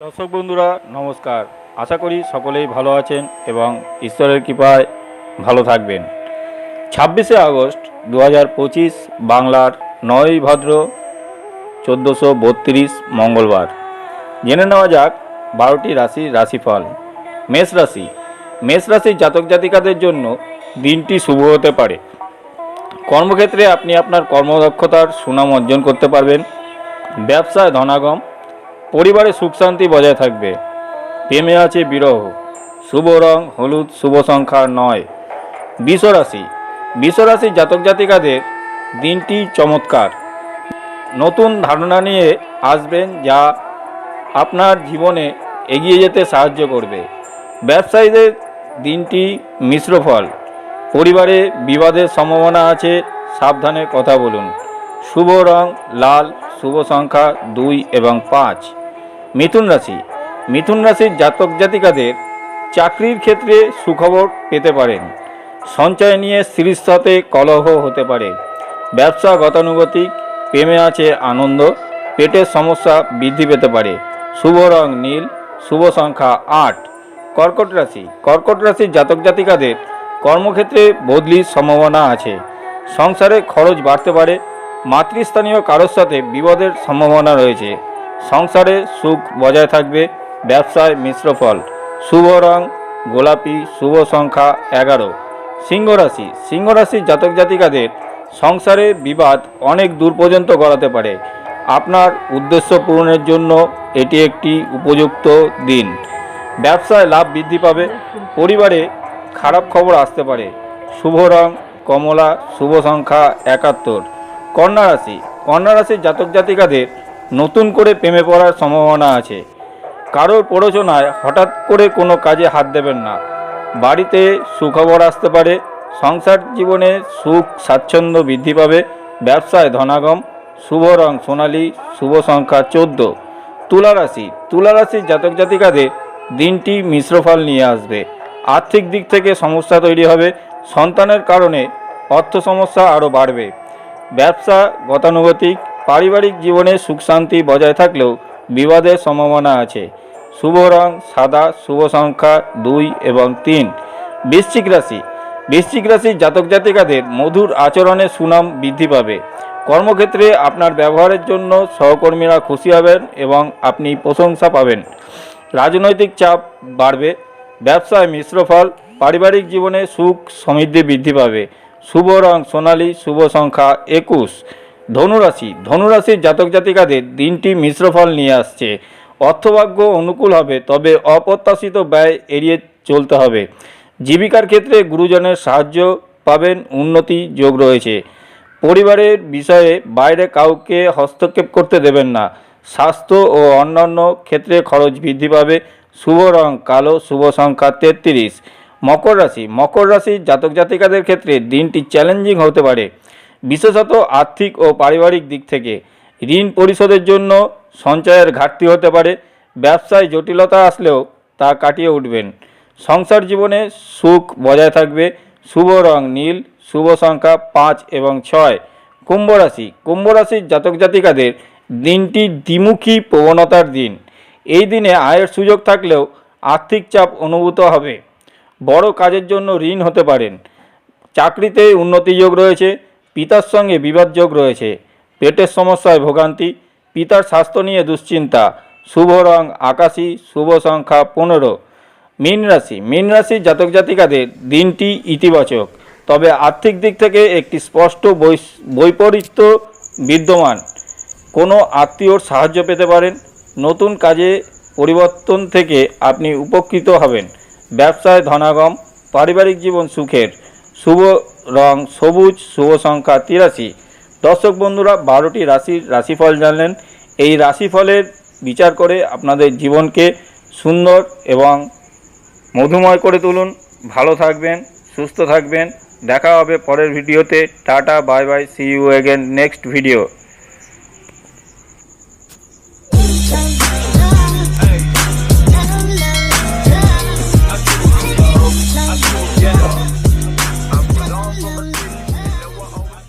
দর্শক বন্ধুরা, নমস্কার। আশা করি সকলেই ভালো আছেন এবং ঈশ্বরের কৃপায় ভালো থাকবেন। ছাব্বিশে আগস্ট দু হাজার পঁচিশ, বাংলার নয়ই ভাদ্র চোদ্দোশো বত্রিশ মঙ্গলবার। জেনে নেওয়া যাক বারোটি রাশির রাশিফল। মেষ রাশি। মেষ রাশির জাতক জাতিকাদের জন্য দিনটি শুভ হতে পারে। কর্মক্ষেত্রে আপনি আপনার কর্মদক্ষতার সুনাম অর্জন করতে পারবেন। ব্যবসায় ধনাগম পরিবারে সুখ শান্তি বজায় থাকবে। প্রেমে আছে বিরহ। শুভ রং, হলুদ, শুভ সংখ্যা নয়। বিশ্বরাশি। বিশ্বরাশির জাতক জাতিকাদের দিনটি চমৎকার। নতুন ধারণা নিয়ে আসবেন যা আপনার জীবনে এগিয়ে যেতে সাহায্য করবে। ব্যবসায়ীদের দিনটি মিশ্র ফল। পরিবারে বিবাদের সম্ভাবনা আছে, সাবধানে কথা বলুন। শুভ রং, লাল শুভ সংখ্যা দুই এবং পাঁচ। মিথুন রাশি। মিথুন রাশির জাতক জাতিকাদের চাকরির ক্ষেত্রে সুখবর পেতে পারেন। সঞ্চয় নিয়ে স্ত্রীর সাথে কলহ হতে পারে। ব্যবসা গতানুগতিক, প্রেমে আছে আনন্দ, পেটের সমস্যা বৃদ্ধি পেতে পারে। শুভ রং নীল, শুভ সংখ্যা আট। কর্কট রাশি। কর্কট রাশির জাতক জাতিকাদের কর্মক্ষেত্রে বদলির সম্ভাবনা আছে। সংসারে খরচ বাড়তে পারে মাতৃস্থানীয় কারোর সাথে বিবাদের সম্ভাবনা রয়েছে। সংসারে সুখ বজায় থাকবে, ব্যবসায় মিশ্র ফল। শুভ রং, গোলাপি, শুভ সংখ্যা এগারো। সিংহ রাশি। সিংহ রাশির জাতক জাতিকাদের সংসারে বিবাদ অনেক দূর পর্যন্ত গড়াতে পারে। আপনার উদ্দেশ্য পূরণের জন্য এটি একটি উপযুক্ত দিন। ব্যবসায় লাভ বৃদ্ধি পাবে, পরিবারে খারাপ খবর আসতে পারে। শুভ রং, কমলা, শুভ সংখ্যা একাত্তর। কন্যা রাশি। কন্যা রাশির জাতক জাতিকাদের নতুন করে প্রেমে পড়ার সম্ভাবনা আছে। কারোর প্ররোচনায় হঠাৎ করে কোনো কাজে হাত দেবেন না। বাড়িতে সুখবর আসতে পারে, সংসার জীবনে সুখ, স্বাচ্ছন্দ্য বৃদ্ধি পাবে, ব্যবসায় ধনাগম, শুভ রং সোনালি, শুভ সংখ্যা চোদ্দ। তুলা রাশি। তুলা রাশির জাতক জাতিকাদের দিনটি মিশ্র ফল নিয়ে আসবে। আর্থিক দিক থেকে সমস্যা তৈরি হবে, সন্তানের কারণে অর্থ সমস্যা আরও বাড়বে। ব্যবসা, গতানুগতিক, পারিবারিক জীবনে সুখ শান্তি বজায় থাকলেও বিবাদের সম্ভাবনা আছে। শুভ রং, সাদা, শুভ সংখ্যা দুই এবং তিন। বৃশ্চিক রাশি। বৃশ্চিক রাশির জাতক জাতিকাদের মধুর আচরণে সুনাম বৃদ্ধি পাবে। কর্মক্ষেত্রে আপনার ব্যবহারের জন্য সহকর্মীরা খুশি হবেন এবং আপনি প্রশংসা পাবেন। রাজনৈতিক চাপ বাড়বে। ব্যবসায় মিশ্র ফল, পারিবারিক জীবনে সুখ সমৃদ্ধি বৃদ্ধি পাবে। শুভ রং সোনালী, শুভ সংখ্যা একুশ। ধনুরাশি, ধনুরাশির জাতক জাতিকাদের দিনটি মিশ্র ফল নিয়ে আসছে। অর্থভাগ্য অনুকূল হবে, তবে অপ্রত্যাশিত ব্যয় এড়িয়ে চলতে হবে। জীবিকার ক্ষেত্রে গুরুজনের সাহায্য পাবেন, উন্নতি যোগ রয়েছে। পরিবারের বিষয়ে বাইরে কাউকে হস্তক্ষেপ করতে দেবেন না। স্বাস্থ্য ও অন্যান্য ক্ষেত্রে খরচ বৃদ্ধি পাবে। শুভ রং কালো, শুভ সংখ্যা তেত্রিশ। মকর রাশি। মকর রাশির জাতক জাতিকাদের ক্ষেত্রে দিনটি চ্যালেঞ্জিং হতে পারে, বিশেষত আর্থিক ও পারিবারিক দিক থেকে। ঋণ পরিশোধের জন্য সঞ্চয়ের ঘাটতি হতে পারে, ব্যবসায় জটিলতা আসলেও তা কাটিয়ে উঠবেন। সংসার জীবনে সুখ বজায় থাকবে, শুভ রং নীল, শুভ সংখ্যা পাঁচ এবং ছয়। কুম্ভ রাশি। কুম্ভ রাশির জাতক জাতিকাদের দিনটি দ্বিমুখী প্রবণতার দিন। এই দিনে আয়ের সুযোগ থাকলেও আর্থিক চাপ অনুভূত হবে। বড় কাজের জন্য ঋণ হতে পারেন। চাকরিতে উন্নতি যোগ রয়েছে, পিতার সঙ্গে বিবাদ যোগ রয়েছে, পেটের সমস্যায় ভোগান্তি, পিতার স্বাস্থ্য নিয়ে দুশ্চিন্তা, শুভ রং আকাশি, শুভ সংখ্যা পনেরো। মীন রাশি, মীন রাশির জাতক জাতিকাদের দিনটি ইতিবাচক, তবে আর্থিক দিক থেকে একটি স্পষ্ট বৈপরীত্য বিদ্যমান। কোনো আত্মীয়র সাহায্য পেতে পারেন, নতুন কাজে পরিবর্তন থেকে আপনি উপকৃত হবেন। ব্যবসায় ধনাগম, পারিবারিক জীবন সুখের, শুভ রং, সবুজ, শুভ সংখ্যা তিরাশি। দর্শক বন্ধুরা, বারোটি রাশির রাশিফল জানলেন। এই রাশিফলের বিচার করে আপনাদের জীবনকে সুন্দর এবং মধুময় করে তুলুন। ভালো থাকবেন, সুস্থ থাকবেন। দেখা হবে পরের ভিডিওতে। Tata, bye bye see you again next video